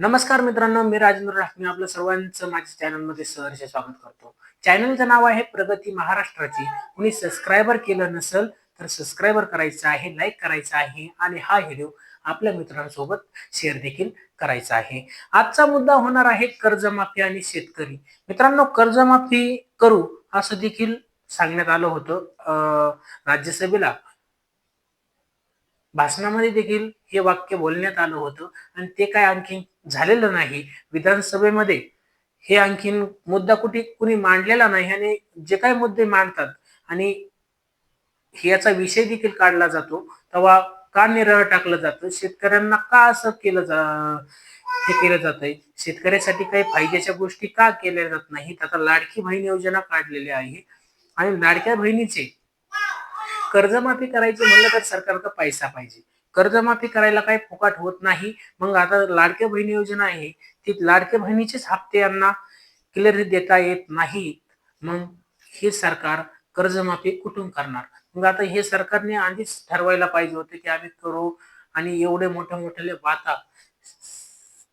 नमस्कार मित्रांनो मी राजेंद्र राखणे आपलं सर्वांचं माझ्या चॅनलमध्ये सहर्ष स्वागत करतो. चॅनलचं नाव आहे प्रगती महाराष्ट्राची. कुणी सबस्क्रायबर केलं नसेल तर सबस्क्रायबर करायचं आहे लाईक करायचं आहे आणि हा व्हिडिओ आपल्या मित्रांसोबत शेअर देखील करायचा आहे. आजचा मुद्दा होणार आहे कर्जमाफी आणि शेतकरी. मित्रांनो कर्जमाफी करू असं देखील सांगण्यात आलं होतं राज्यसभेला. भाषणामध्ये देखील हे वाक्य बोलण्यात आलं होतं. आणि ते काय आणखी झालेलं नाही. विधानसभेमध्ये हे आणखीन मुद्दा कुठे कुणी मांडलेला नाही. आणि जे काही मुद्दे मांडतात आणि याचा विषय देखील काढला जातो. तेव्हा का निराळ टाकलं जातं? शेतकऱ्यांना का असं केलं जा हे केलं जातंय? शेतकऱ्यासाठी काही फायद्याच्या गोष्टी का केल्या जात नाहीत? आता लाडकी बहीण योजना काढलेली आहे. आणि लाडक्या बहिणीचे कर्जमाफी करायची म्हणलं तर सरकारचा पैसा पाहिजे. कर्जमाफी करायला काही फुकाट होत नाही. मग आता लाडक्या बहिणी योजना आहे. ती लाडक्या बहिणीचेच हप्ते यांना क्लिअर देता येत नाही. मग हे सरकार कर्जमाफी कुठून करणार? मग आता हे सरकारने आधीच ठरवायला पाहिजे होते की आम्ही करू आणि एवढे मोठे मोठे वाता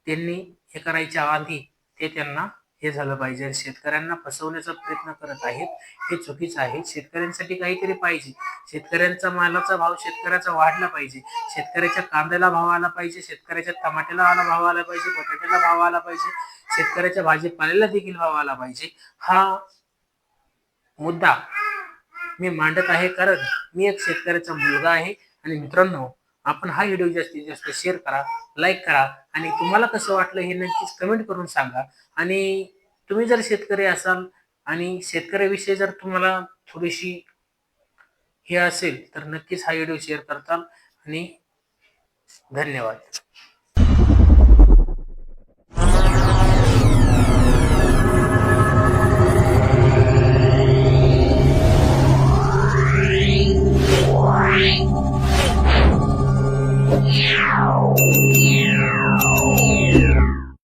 त्यांनी हे करायच्या आधी ते त्यांना हे झालं पाहिजे. शेतकऱ्यांना फसवण्याचा प्रयत्न करत आहेत. हे चुकीचं आहे. शेतकऱ्यांसाठी काहीतरी पाहिजे. शेतकऱ्यांचा मालाचा भाव शेतकऱ्याचा वाढला पाहिजे. शेतकऱ्याच्या कांद्याला भाव आला पाहिजे. शेतकऱ्याच्या टमाट्याला आला भाव आला पाहिजे. बटाट्याला भाव आला पाहिजे. शेतकऱ्याच्या भाजीपाल्याला देखील भाव आला पाहिजे. हा मुद्दा मी मांडत आहे कारण मी एक शेतकऱ्याचा मुलगा आहे. आणि मित्रांनो आपण हा व्हिडिओ जास्तीत जास्त शेअर करा लाईक करा आणि तुम्हाला कसं वाटलं हे नक्कीच कमेंट करून सांगा. आणि तुम्ही जर शेतकरी असाल आणि शेतकऱ्याविषयी जर तुम्हाला थोडीशी हे असेल तर नक्कीच हा व्हिडिओ शेअर करताल. आणि धन्यवाद. Yeah.